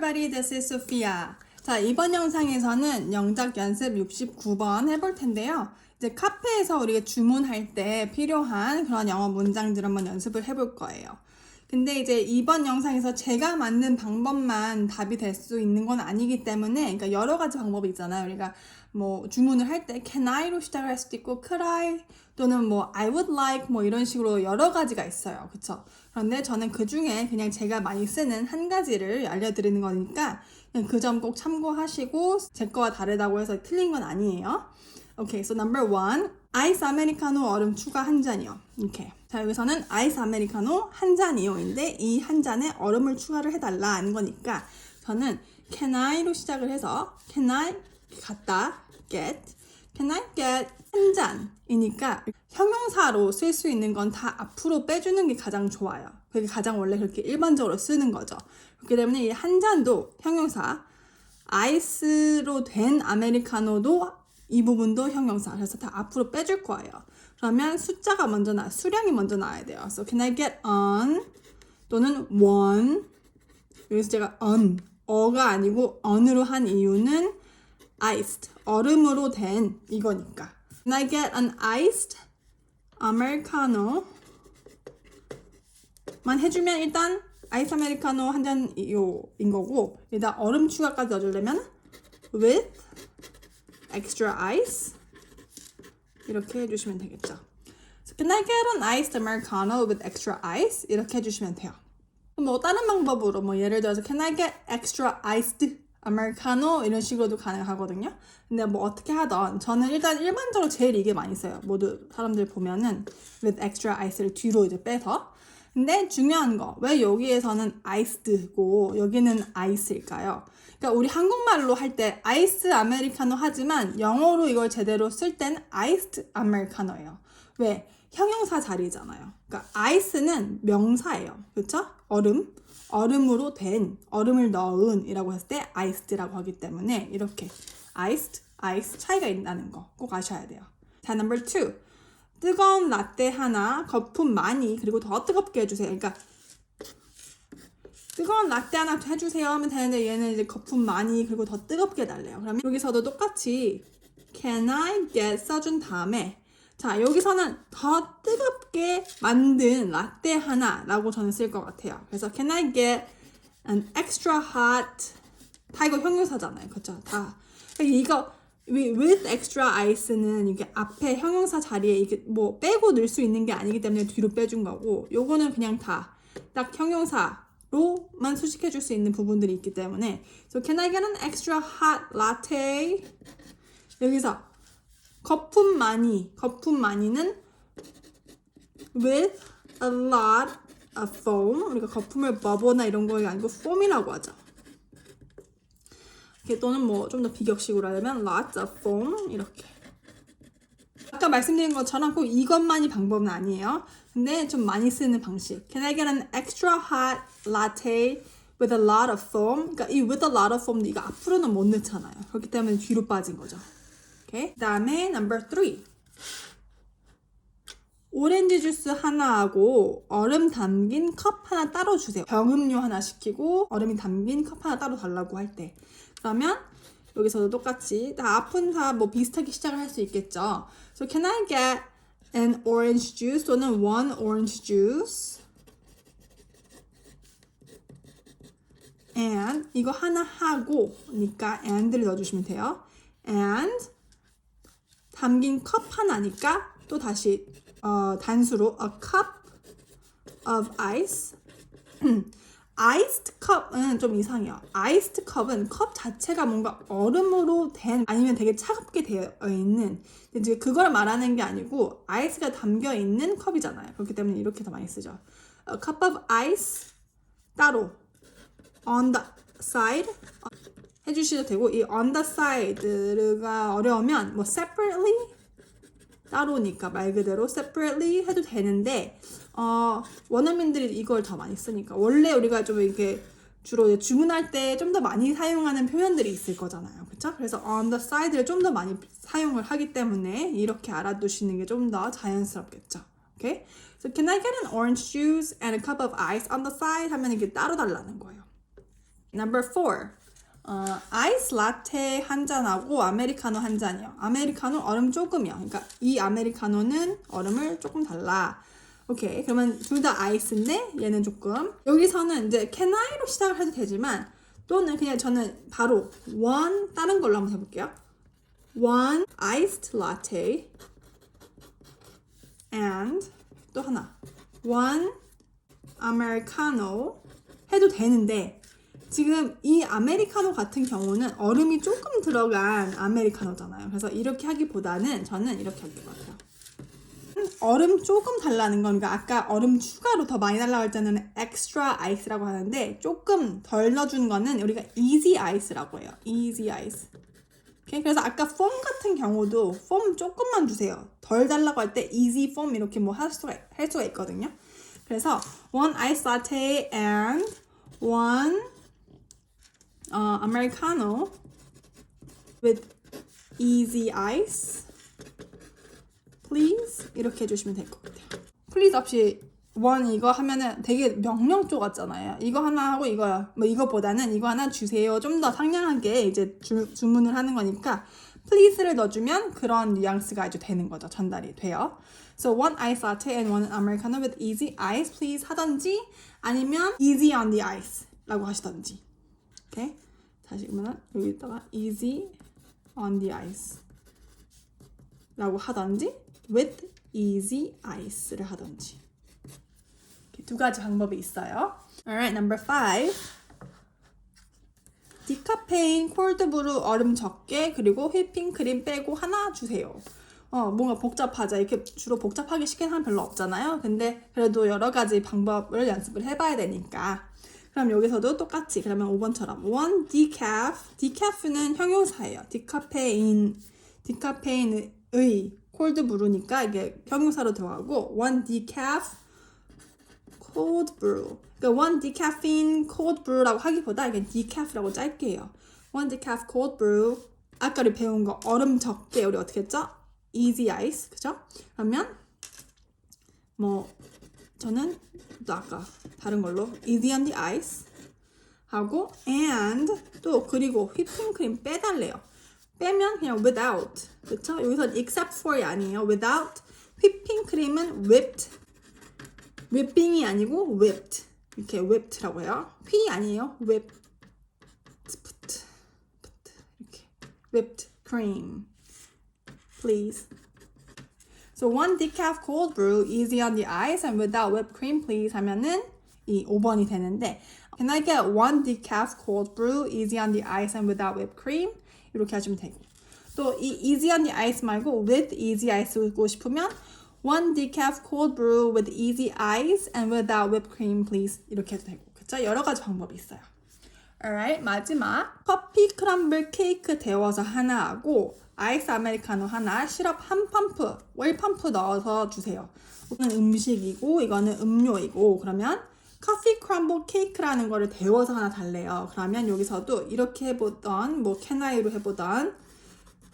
everybody, this is Sophia. 자, 이번 영상에서는 영작 연습 69번 해볼 텐데요. 이제 카페에서 우리가 주문할 때 필요한 그런 영어 문장들 한번 연습을 해볼 거예요. 근데 이제 이번 영상에서 제가 만든 방법만 답이 될 수 있는 건 아니기 때문에, 그러니까 여러 가지 방법이 있잖아요. 우리가 뭐 주문을 할 때 can I로 시작을 할 수도 있고 could I 또는 뭐 I would like 뭐 이런 식으로 여러 가지가 있어요. 그쵸? 그런데 저는 그 중에 그냥 제가 많이 쓰는 한 가지를 알려드리는 거니까 그 점 꼭 참고하시고 제 거와 다르다고 해서 틀린 건 아니에요. 오케이, so number one, 아이스 아메리카노 얼음 추가 한 잔이요. 이렇게. 자, 여기서는 아이스 아메리카노 한 잔이요인데 이 한 잔에 얼음을 추가를 해달라는 거니까 저는 can I로 시작을 해서 can I 갖다 get can I get 한 잔이니까 형용사로 쓸 수 있는 건 다 앞으로 빼주는 게 가장 좋아요. 그게 가장 원래 그렇게 일반적으로 쓰는 거죠. 그렇기 때문에 이 한 잔도 형용사, 아이스로 된 아메리카노도 이 부분도 형용사. 그래서 다 앞으로 빼줄 거예요. 그러면 숫자가 먼저 나, 수량이 먼저 나와야 돼요. So can I get on 또는 one 여기서 제가 on 어가 아니고 on으로 한 이유는 iced 얼음으로 된 이거니까. Can I get an iced americano? 만 해주면 일단 아이스 아메리카노 한 잔요인 거고 일단 얼음 추가까지 넣어주려면 with extra ice 이렇게 해주시면 되겠죠. So can I get an iced americano with extra ice? 이렇게 해주시면 돼요. 뭐 다른 방법으로 뭐 예를 들어서 can I get extra iced americano 이런 식으로도 가능하거든요. 근데 뭐 어떻게 하던 저는 일단 일반적으로 제일 이게 많이 써요. 모두 사람들 보면은 with extra ice를 뒤로 이제 빼서 근데 중요한 거, 왜 여기에서는 아이스드고 여기는 아이스일까요? 그러니까 우리 한국말로 할 때 아이스 아메리카노 하지만 영어로 이걸 제대로 쓸땐 아이스드 아메리카노예요. 왜? 형용사 자리잖아요. 그러니까 아이스는 명사예요. 그렇죠? 얼음, 얼음으로 된, 얼음을 넣은 이라고 했을 때 아이스드라고 하기 때문에 이렇게 아이스드, 아이스 차이가 있다는 거 꼭 아셔야 돼요. 자, number two. 뜨거운 라떼 하나, 거품 많이, 그리고 더 뜨겁게 해주세요. 그러니까 뜨거운 라떼 하나 해주세요 하면 되는데 얘는 이제 거품 많이, 그리고 더 뜨겁게 달래요. 그러면 여기서도 똑같이 can I get 써준 다음에 자 여기서는 더 뜨겁게 만든 라떼 하나라고 저는 쓸 것 같아요. 그래서 can I get an extra hot 다 이거 형용사잖아요. 그쵸? 다. 그러니까 이거 with extra ice는 이게 앞에 형용사 자리에 이게 뭐 빼고 넣을 수 있는 게 아니기 때문에 뒤로 빼준 거고 요거는 그냥 다 딱 형용사로만 수식해 줄 수 있는 부분들이 있기 때문에 so can I get an extra hot latte? 여기서 거품 많이 거품 많이는 with a lot of foam 우리가 거품을 버버나 이런 거가 아니고 foam이라고 하죠. 또는 뭐 좀 더 비격식으로 하려면 lots of foam 이렇게 아까 말씀드린 것처럼 꼭 이것만이 방법은 아니에요. 근데 좀 많이 쓰는 방식. Can I get an extra hot latte with a lot of foam? 그러니까 이 with a lot of foam도 이거 앞으로는 못 넣잖아요. 그렇기 때문에 뒤로 빠진 거죠. 오케이. 그다음에 number three. 오렌지 주스 하나하고 얼음 담긴 컵 하나 따로 주세요. 병음료 하나 시키고 얼음이 담긴 컵 하나 따로 달라고 할 때. 그러면 여기서도 똑같이 다 아픈 사뭐 비슷하게 시작을 할 수 있겠죠. So can I get an orange juice 또는 one orange juice? and 이거 하나 하고니까 and를 넣어주시면 돼요. and 담긴 컵 하나니까 또 다시 어, 단수로 a cup of ice. 아이스트 컵은 좀 이상해요. 아이스트 컵은 컵 자체가 뭔가 얼음으로 된 아니면 되게 차갑게 되어 있는 이제 그걸 말하는 게 아니고 아이스가 담겨 있는 컵이잖아요. 그렇기 때문에 이렇게 더 많이 쓰죠. A cup of ice 따로 on the side 해주셔도 되고 이 on the side가 어려우면 뭐 separately 따로니까 말 그대로 separately 해도 되는데 어, 원어민들이 이걸 더 많이 쓰니까 원래 우리가 좀 이렇게 주로 주문할 때 좀 더 많이 사용하는 표현들이 있을 거잖아요. 그렇죠? 그래서 on the side를 좀 더 많이 사용을 하기 때문에 이렇게 알아두시는 게 좀 더 자연스럽겠죠. 오케이? So can I get an orange juice and a cup of ice on the side 하면 이게 따로 달라는 거예요. Number four. 어, 아이스 라테 한 잔하고 아메리카노 한 잔이요. 아메리카노 얼음 조금이요. 그러니까 이 아메리카노는 얼음을 조금 달라. 오케이. 그러면 둘 다 아이스인데 얘는 조금. 여기서는 이제 can I로 시작을 해도 되지만 또는 그냥 저는 바로 one 다른 걸로 한번 해볼게요. one iced latte and 또 하나 one americano 해도 되는데 지금 이 아메리카노 같은 경우는 얼음이 조금 들어간 아메리카노잖아요. 그래서 이렇게 하기보다는 저는 이렇게 할 것 같아요. 얼음 조금 달라는 건 그러니까 아까 얼음 추가로 더 많이 달라고 할 때는 extra ice라고 하는데 조금 덜 넣어준 거는 우리가 easy ice라고 해요. easy ice. 오케이? 그래서 아까 폼 같은 경우도 폼 조금만 주세요. 덜 달라고 할 때 easy foam 이렇게 뭐 할 수가 할 수가 있거든요. 그래서 one ice latte and one uh, americano with easy ice. please 이렇게 해주시면 될 것 같아요. please 없이 원 이거 하면은 되게 명령조 같잖아요. 이거 하나 하고 이거요. 뭐 이거보다는 이거 하나 주세요. 좀 더 상냥하게 이제 주, 주문을 하는 거니까 please를 넣어주면 그런 뉘앙스가 아주 되는 거죠. 전달이 돼요. So one ice latte and one americano with easy ice please 하던지 아니면 easy on the ice라고 하시던지. 오케이. 다시 그러면 여기다가 easy on the ice 라고 하던지 with easy ice를 하던지 이렇게 두 가지 방법이 있어요. Alright, number five. 디카페인 콜드브루 얼음 적게 그리고 휘핑크림 빼고 하나 주세요. 어, 뭔가 복잡하자. 이렇게 주로 복잡하게 시키는 사람 별로 없잖아요. 근데 그래도 여러 가지 방법을 연습을 해봐야 되니까. 그럼 여기서도 똑같이 그러면 5번처럼 one decaf, decaf는 형용사예요. 디카페인, 디카페인의 콜드 브루니까 이게 형용사로 들어가고 one decaf cold brew. 그러니까 one decaffeine cold brew라고 하기보다 이게 decaf라고 짧게요. one decaf cold brew. 아까 우리 배운 거 얼음 적게 우리 어떻게 했죠? easy ice 그죠? 그러면 뭐 저는 또 아까 다른 걸로 easy on the ice 하고 and 또 그리고 휘핑크림 빼달래요. 빼면 그냥 without 그쵸? 여기서 except for이 아니에요. without 휘핑크림은 whipped whipping이 아니고 whipped 이렇게 whipped라고 해요. 휘 아니에요. whipped put, put, 이렇게 whipped cream please. So one decaf cold brew, easy on the ice and without whipped cream, please 하면은 이 5번이 되는데 Can I get one decaf cold brew, easy on the ice and without whipped cream? 이렇게 하시면 되고 또 이 easy on the ice 말고 with easy ice 쓰고 싶으면 one decaf cold brew with easy ice and without whipped cream, please 이렇게 해도 되고 그쵸? 여러 가지 방법이 있어요. Alright, 마지막 커피 크럼블 케이크 데워서 하나 하고 아이스 아메리카노 하나, 시럽 한 펌프, 월 펌프 넣어서 주세요. 이거는 음식이고 이거는 음료이고 그러면 커피 크럼블 케이크라는 거를 데워서 하나 달래요. 그러면 여기서도 이렇게 해보던 뭐 can I로 해보던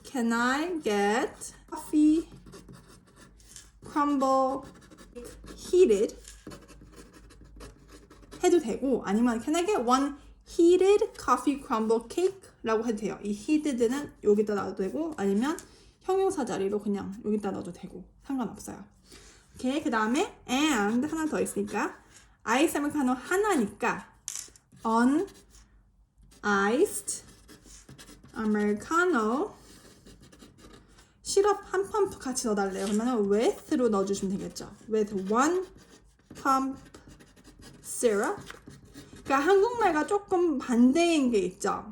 Can I get coffee crumble heated 해도 되고 아니면 can I get one heated coffee crumble cake 라고 해도 돼요. 이 heated는 여기다 놔도 되고 아니면 형용사 자리로 그냥 여기다 넣어도 되고 상관없어요. 오케이 그 다음에 and 하나 더 있으니까 아이스 아메리카노 하나니까 on iced americano 시럽 한 펌프 같이 넣어달래요. 그러면 with로 넣어주시면 되겠죠. with one pump syrup. 그러니까 한국말과 조금 반대인 게 있죠.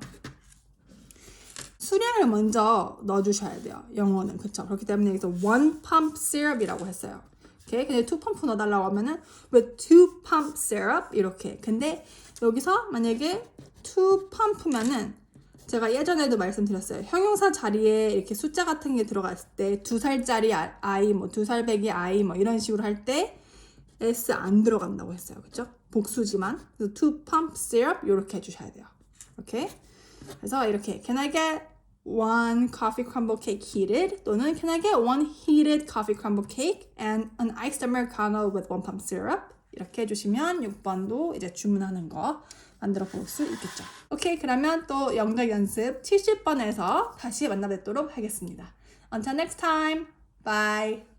수량을 먼저 넣어주셔야 돼요. 영어는 그쵸? 그렇기 때문에 여기서 one pump syrup이라고 했어요. 오케이? 근데 two pump 넣어달라고 하면은 with two pump syrup 이렇게. 근데 여기서 만약에 two pump면은 제가 예전에도 말씀드렸어요. 형용사 자리에 이렇게 숫자 같은 게 들어갔을 때 두 살짜리 아- 아이, 뭐 두 살 배기 아이, 뭐 이런 식으로 할 때 s 안 들어간다고 했어요. 그쵸? 복수지만 그래서 two pump syrup 이렇게 해주셔야 돼요. 오케이? 그래서 이렇게 Can I get one coffee crumble cake heated? 또는 Can I get one heated coffee crumble cake and an iced americano with one pump syrup? 이렇게 해주시면 6번도 이제 주문하는 거 만들어 볼 수 있겠죠. 오케이, 그러면 또 영작 연습 70번에서 다시 만나 뵙도록 하겠습니다. Until next time, bye!